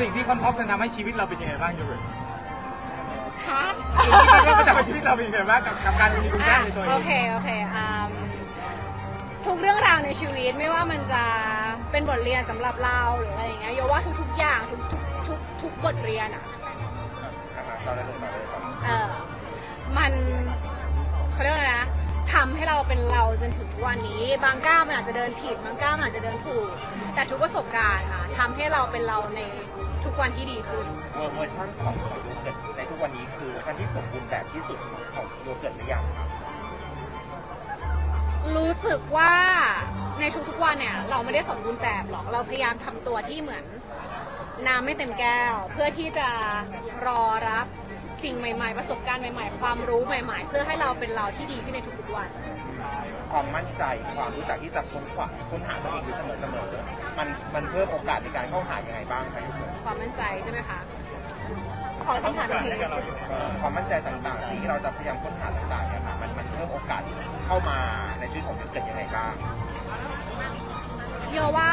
สิ่งที่ค้นพบจะทำให้ชีวิตเราเป็นยังไงบ้างโยเกิร์ตฮะสิ่งที่ค้นพบจะทำให้ชีวิตเราเป็นยังไงบ้างกับกับการมีคุณค่าในตัวเอโอง เค โอเคอืมทุกเรื่องราวในชีวิตไม่ว่ามันจะเป็นบทเรียนสำหรับเราหรืออะไรอย่างเงี้ยโยว่าทุกๆอย่างทุกๆทุกทุกบทเรียนอะตอนนั้นลงมาเลยครับเออมันเขาเรียกว่าอะไรนะทำให้เราเป็นเราจนถึงทุกวันนี้ บางก้าวมันอาจจะเดินผิด บางก้าวมันอาจจะเดินถูก แต่ทุกประสบการณ์ค่ะทำให้เราเป็นเราใน ทุกวันที่ดีขึ้น เวอร์เวอร์ชันของโยเกิร์ตในทุกวันนี้คือเวอร์ชันที่สมบูรณ์แบบที่สุดของโยเกิร์ตหรือยังครับรู้สึกว่าในทุกๆวันเนี่ย เราไม่ได้สมบูรณ์แบบหรอกเราพยายามทำตัวที่เหมือน น้ำไม่เต็มแก้ว เพื่อที่จะรอรับสิ่งใหม่ ๆ ประสบการณ์ใหม่ ๆ ความรู้ใหม่ ๆ เพื่อให้เราเป็นเราที่ดีขึ้นในทุกๆวัน ความมั่นใจความรู้จักที่จะค้นคว้าค้นหาตัวเองอยู่เสมอเสมอๆมันมันเพิ่มโอกาสในการเข้าหายังไงบ้างครับโยเกิร์ตความมั่นใจใช่ไหมคะขอคำถามอีกทีเอ่อความมั่นใจต่างๆที่เราจะพยายามค้นหาต่างๆเนี่ยค่ะมันมันเพิ่มโอกาสเข้ามาในชีวิตของโยเกิร์ตยังไงบ้างโยว่า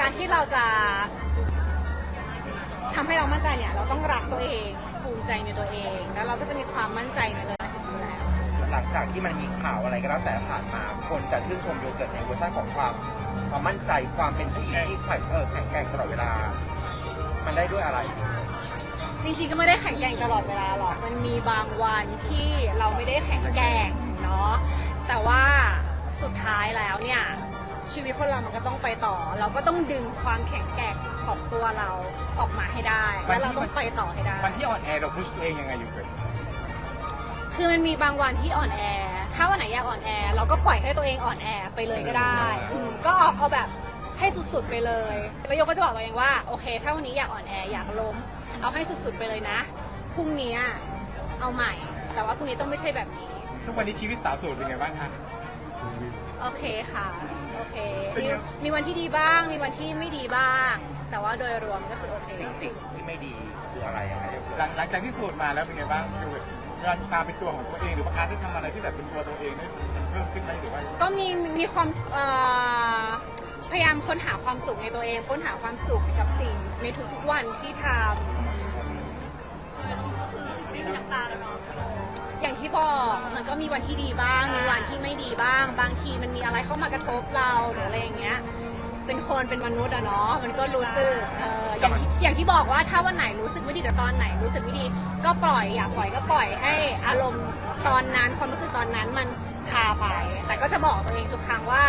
การที่เราจะทำให้เรามั่นใจเนี่ยเราต้องรักตัวเองภูมิใจในตัวเอง แล้วเราก็จะมีความมั่นใจใน ลังจากที่มันมีข่าวอะไรก็แล้วแต่ผ่านมา คนจะชื่นชมโยเกิร์ตในเวอร์ชันของความความมั่นใจความเป็นผู้หญิงที่แข็งเออแข็งแกร่งตลอดเวลา มันได้ด้วยอะไร จริงๆก็ไม่ได้แข็งแกร่งตลอดเวลาหรอก มันมีบางวันที่เราไม่ได้แข็งแกร่งเนาะ แต่ว่าสุดท้ายแล้วเนี่ยชีวิตคนเรามันก็ต้องไปต่อ เราก็ต้องดึงความแข็งแกร่งของตัวเราออกมาให้ได้ แล้วเราต้องไปต่อให้ได้ วันที่อ่อนแอเราพุชตัวเองยังไงโยเกิร์ต คือมันมีบางวันที่อ่อนแอ ถ้าวันไหนอยากอ่อนแอ เราก็ปล่อยให้ตัวเองอ่อนแอไปเลยก็ได้อืมก็เอาเอาแบบให้สุดๆไปเลย แล้วโยก็จะบอกตัวเองว่า โอเค ถ้าวันนี้อยากอ่อนแออยากล้ม เอาให้สุดๆไปเลยนะ พรุ่งนี้เอาใหม่ แต่ว่าพรุ่งนี้ต้องไม่ใช่แบบนี้ ทุกวันนี้ชีวิตสาวโสดเป็นไงบ้างคะ โอเคค่ะ โอเค เป็นมีไง มีวันที่ดีบ้าง มีวันที่ไม่ดีบ้าง แต่ว่าโดยรวมก็คือโอเค สิ่งสิ่งที่ไม่ดีคืออะไรยังไงโยเกิหลัร์ตงหลังจากที่โสดมาแล้วเป็นไงบ้างโยเกิร์ตการความเป็นตัวของตัวเองหรือว่าการได้ทำอะไรที่แบบเป็นตัวตัวเองได้มันเพิ่มขึ้นไหมหรือว่าก็มีมีความเอ่อพยายามค้นหาความสุขในตัวเองค้นหาความสุขกับสิ่งในทุกๆวันที่ทำอย่างที่บอกมันก็มีวันที่ดีบ้าง มีวันที่ไม่ดีบ้าง บางทีมันมีอะไรเข้ามากระทบเราหรืออะไรอย่างเงี้ย เป็นคนเป็นมนุษย์อะเนาะมันก็รู้สึกเอ่ออย่างที่อย่างที่บอกว่าถ้าวันไหนรู้สึกไม่ดีแต่ตอนไหนรู้สึกไม่ดี ก็ปล่อยอยากปล่อยก็ปล่อยให้อารมณ์ตอนนั้นความรู้สึกตอนนั้นมันพาไป แต่ก็จะบอกตัวเองทุกครั้งว่า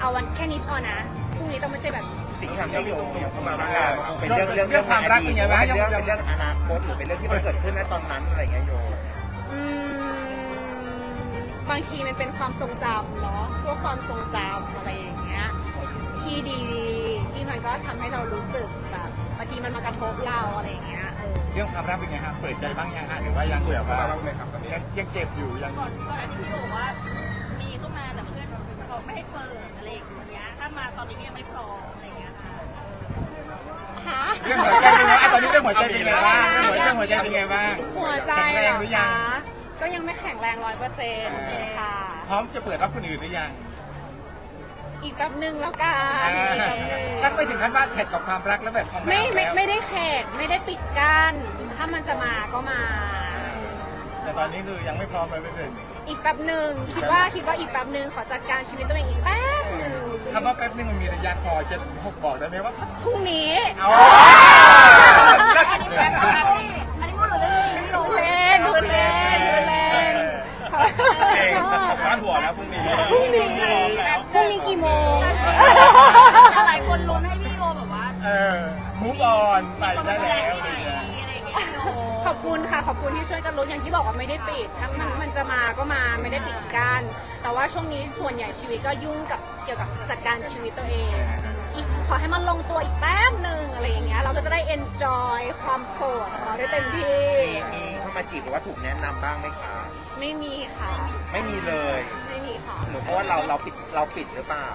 เอาวันแค่นี้พอนะพรุ่งนี้ต้องไม่ใช่แบบนี้ สิ่งที่ทำให้โยยังเข้ามาร่างกายมันคงเป็นเรื่องเรื่องเรื่องในอดีตหรือว่าเป็นเรื่องเป็นเรื่องอนาคตหรือเป็นเรื่องที่มันเกิดขึ้นณตอนนั้นอะไรอย่างเงี้ยโยอืมบางทีมันเป็นความทรงจำเนาะพวกความทรงจำอะไรอย่างเงี้ย ที่ดีที่มันก็ทำให้เรารู้สึกแบบบางทีมันมากระทบเราอะไรอย่างเงี้ยเออ เรื่องความรักเป็นไงฮะเปิดใจบ้างยังฮะหรือว่ายังแบบว่ายังยังเจ็บอยู่ยังก่อนก่อนอันนี้พี่บอกว่ามีเข้ามาแต่เพื่อนบอกไม่ให้เปิดอะไรอย่างเงี้ยถ้ามาตอนนี้ก็ยังไม่พร้อมอะไรอย่างเงี้ยค่ะฮะเรื่องหัวใจเป็นไงอะตอนนี้เรื่องหัวใจเป็นไงบ้างเรื่องหัวเรื่องหัวใจเป็นไงบ้างหัวใจแข็งแรงหรือยังคะก็ยังไม่แข็งแรงร้อยเปอร์เซ็นต์ค่ะ พร้อมจะเปิดรับคนอื่นหรือยัง อีกแป๊บหนึ่งแล้วกันอีกแป๊บหนึ่งตั้งไปถึงขั้นว่าแท็กกับความรักแล้วแบบไม่ไม่เอาแล้วไม่ได้เขตไม่ได้ปิดกั้นถ้ามันจะมาก็มา แต่ตอนนี้คือยังไม่พร้อมเลยไม่เป็นอีกแป๊บหนึ่งคิดว่าคิดว่าอีกแป๊บหนึ่งขอจัดการชีวิตตัวเองอีกแป๊บหนึ่งคำว่าแป๊บนึงมันมีระยะพอจะพกบอกได้ไหมว่าพรุ่งนี้ เอา เออมูฟออนไปได้แล้วอะไรอะไรอย่างเงี้ยเงี้ยพี่โรขอบคุณค่ะ ขอบคุณที่ช่วยกันลุ้นอย่างที่บอกว่าไม่ได้ปิดถ้ามันมันจะมาก็มาไม่ได้ปิดกั้นแต่ว่าช่วงนี้ส่วนใหญ่ชีวิตก็ยุ่งกับเกี่ยวกับจัดการชีวิตตัวเองอีกขอให้มันลงตัวอีกแป๊บหนึ่งอะไรอย่างเงี้ยเราก็จะได้ enjoy ความโสดของเราได้เต็มที่ มีมีเข้ามาจีบหรือว่าถูกแนะนำบ้างไหมคะ ไม่มีค่ะ ไม่มีเลย ไม่มีค่ะ หรือเพราะว่าเราเราปิดเราปิดหรือเปล่า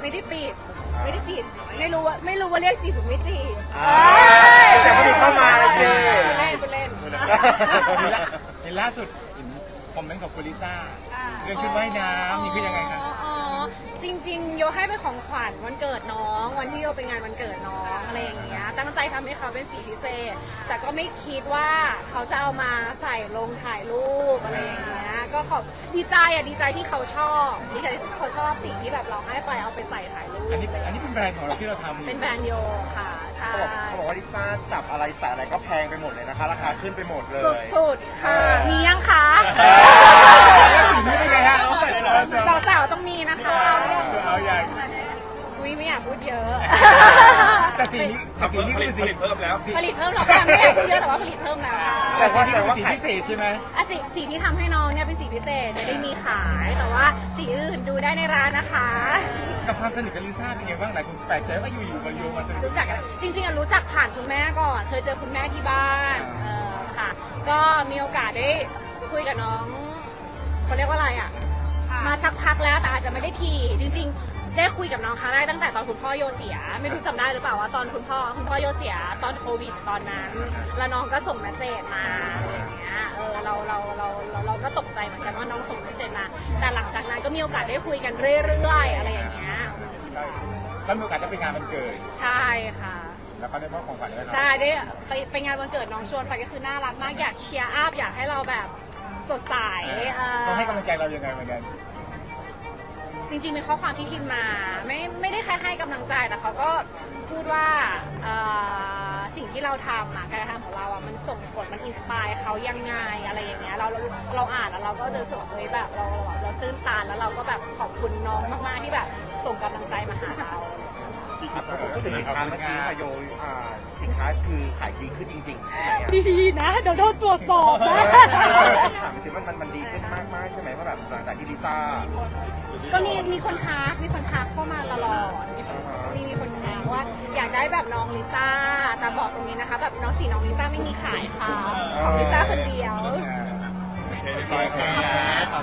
ไม่ได้ปิด ไม่ได้ปิด ไม่รู้ว่าไม่รู้ว่าเรียกจีบหรือไม่จีบอ่าแต่ว่ามีเข้ามาเลยสิเล่นไปเล่นเห็นล่าเห็นล่าสุดเห็นคอมเมนต์ของคุณลิซ่าเรื่องชุดว่ายน้ำนี่คือยังไงครับอ๋ออ๋อ จจริงๆโยให้เป็นของขวัญวันเกิดน้อง วันที่โยไปงานวันเกิดน้องอะไรอย่างเงี้ยตั้งใจทำให้เขาเป็นสีพิเศษ แต่ก็ไม่คิดว่าเขาจะเอามาใส่ลงถ่ายรูปอะไรอย่างเงี้ยก็ขอบดีใจอะดีใจที่เขาชอบดีใจที่เขาชอบสิ่งที่แบบเราให้ไปเอาไปใส่ถ่ายรูปอันนี้อันนี้เป็นแบรนด์ของเราที่เราทำเป็นแบรนด์โยค่ะใช่เขาบอกเขาบอกว่าลิซ่าจับอะไรใส่อะไรก็แพงไปหมดเลยนะคะ ราคาขึ้นไปหมดเลยสุดๆค่ะมียัง สีนี้แต่สีนี้คือสีเพิ่มแล้วผลิตเพิ่มแล้วค่ะไม่อยากพูดเยอะแต่ว่าผลิตเพิ่มแล้วค่ะแต่สีนี้คือสีพิเศษใช่ไหมอะสีสีที่ทำให้น้องเนี่ยเป็นสีพิเศษจะได้มีขายแต่ว่าสีอื่นดูได้ในร้านนะคะ กับความสนิทกับลิซ่าเป็นไงบ้างหลายคนแปลกใจว่าอยู่ๆมาโยงมาสนิทรู้จักกันจริงๆอะรู้จักผ่านคุณแม่ก่อนเคยเจอคุณแม่ที่บ้านเออค่ะ ก็มีโอกาสได้คุยกับน้องเขาเรียกว่าอะไรอะมาสักพักแล้วแต่อาจจะไม่ได้ทีจริงๆ ได้คุยกับน้องครั้งแรกตั้งแต่ตอนคุณพ่อโยเสีย ไม่รู้จำได้หรือเปล่าว่าตอนคุณพ่อคุณพ่อโยเสียตอนโควิดตอนนั้น แล้วน้องก็ส่งเมสเซจมาอะไรอย่างเงี้ยเออเราเราเราเราเราก็ตกใจเหมือนกันว่าน้องส่งเมสเซจมาแต่หลังจากนั้นก็มีโอกาสได้คุยกันเรื่อยๆอะไรอย่างเงี้ยแล้วมีโอกาสได้ไปงานวันเกิดใช่ค่ะ แล้วก็ได้มอบของขวัญให้เขาใช่ได้ไปไปงานวันเกิดน้องชวนไปก็คือน่ารักมากอยากเชียร์อัพอยากให้เราแบบสดใสเออเขาให้กำลังใจเรายังไงเหมือนกัน จริงๆเป็นข้อความที่พิมพ์มา ไม่ไม่ได้แค่ให้กำลังใจแต่เขาก็พูดว่าเอ่อสิ่งที่เราทำอะการกระทำของเราอะมันส่งผลมันอินสปายเขายังไงอะไรอย่างเงี้ยเราเราเราอ่านแล้วเราก็รู้สึกว่าเฮ้ยแบบเราเราเราตื้นตันแล้วเราก็แบบขอบคุณน้องมากๆที่แบบส่งกำลังใจมาหาเราพูดถึงสินค้าเมื่อกี้ค่ะโยอ่าสินค้าคือขายดีขึ้นจริงๆใช่ไหมอะดีนะเดี๋ยวโดนตรวจสอบนะ ถามสิมันมันมันดีขึ้นมากมากๆใช่ไหมเพราะแบบหลังจากที่ลิซ่า ก็มีมีคนทักมีคนทักเข้ามาตลอดมีคนมีมีคนทักว่าอยากได้แบบน้องลิซ่าแต่บอกตรงนี้นะคะ แบบน้องสีน้องลิซ่าไม่มีขายค่ะ ของลิซ่าคนเดียว โอเค